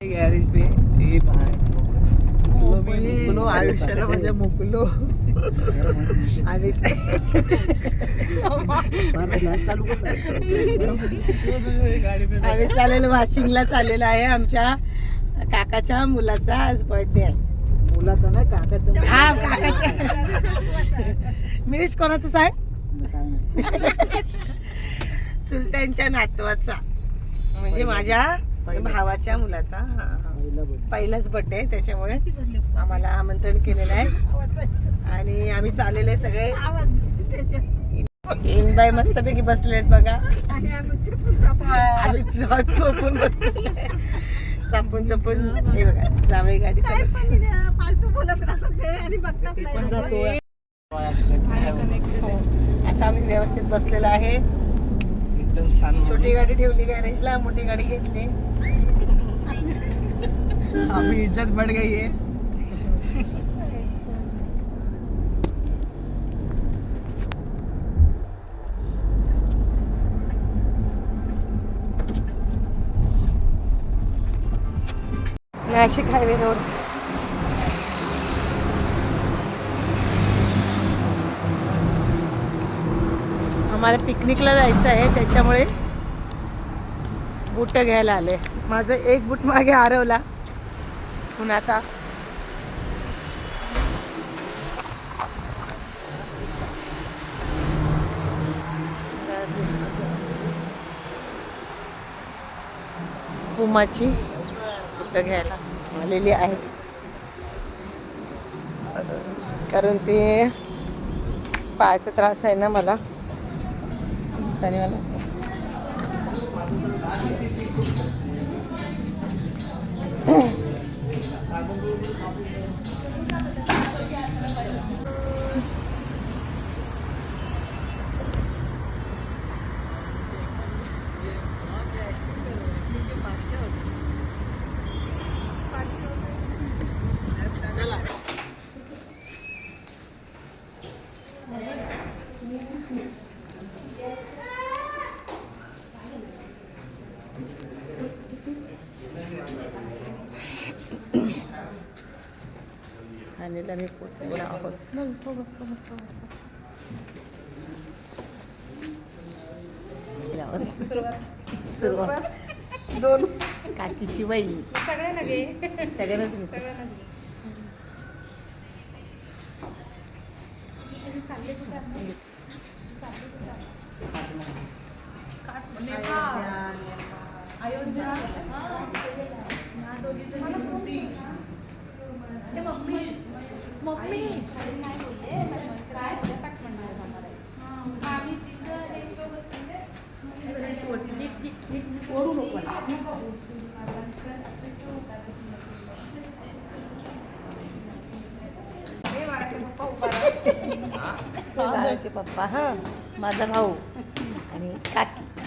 Garage पे. हे मुकलो आयुष्याला माझ्या मुकलो. आणि आम्ही चालेलो वाशिंगला चाललेलो आहे आमच्या काकाच्या मुलाचा आज बर्थडे आहे. मुलाचा नाही काकाचा. हा काकाच्या मिनीच कोणाचं सांग? चुलत्यांच्या नातवाचा. म्हणजे माझ्या भावाच्या मुलाचा. पहिलाच बर्थडे आहे त्याच्यामुळे आम्हाला आमंत्रण केलेलं आहे. आणि आम्ही चाललेले आहे सगळे. इनबाई मस्तपैकी बसलेत बघा. आम्ही चोपून बसलेले. चापून चपून. हे बघा जावई गाडी हो. आता आम्ही व्यवस्थित बसलेलो आहे. एकदम छान छोटी गाडी ठेवली गॅरेजला? मोठी गाडी घेतली. आम्ही इज्जत बढ़ गई है नाशिक हायवे रोड. आम्हाला पिकनिकला जायचं आहे त्याच्यामुळे बूट घ्यायला आले. माझं एक बूट मागे हरवला. पण आता पुमाची बुटं घ्यायला आलेली आहे. कारण ते पायाचा त्रास आहे ना मला. आणि मला आणि आम्ही पोचलेलो आहोत. सुरुवात. दोन. काकीची वहिनी सगळ्यांना घे सगळ्यांनाच घे चालले कुठे आपण? चालले कुठे आपण? नेपाळ. अयोध्या मला मम्मी ए, मम्मी मम्मी नाही बोलले काय पाठ म्हणणार आम्हाला आम्ही ओढू नको पप्पा हा माझा भाऊ आणि काकी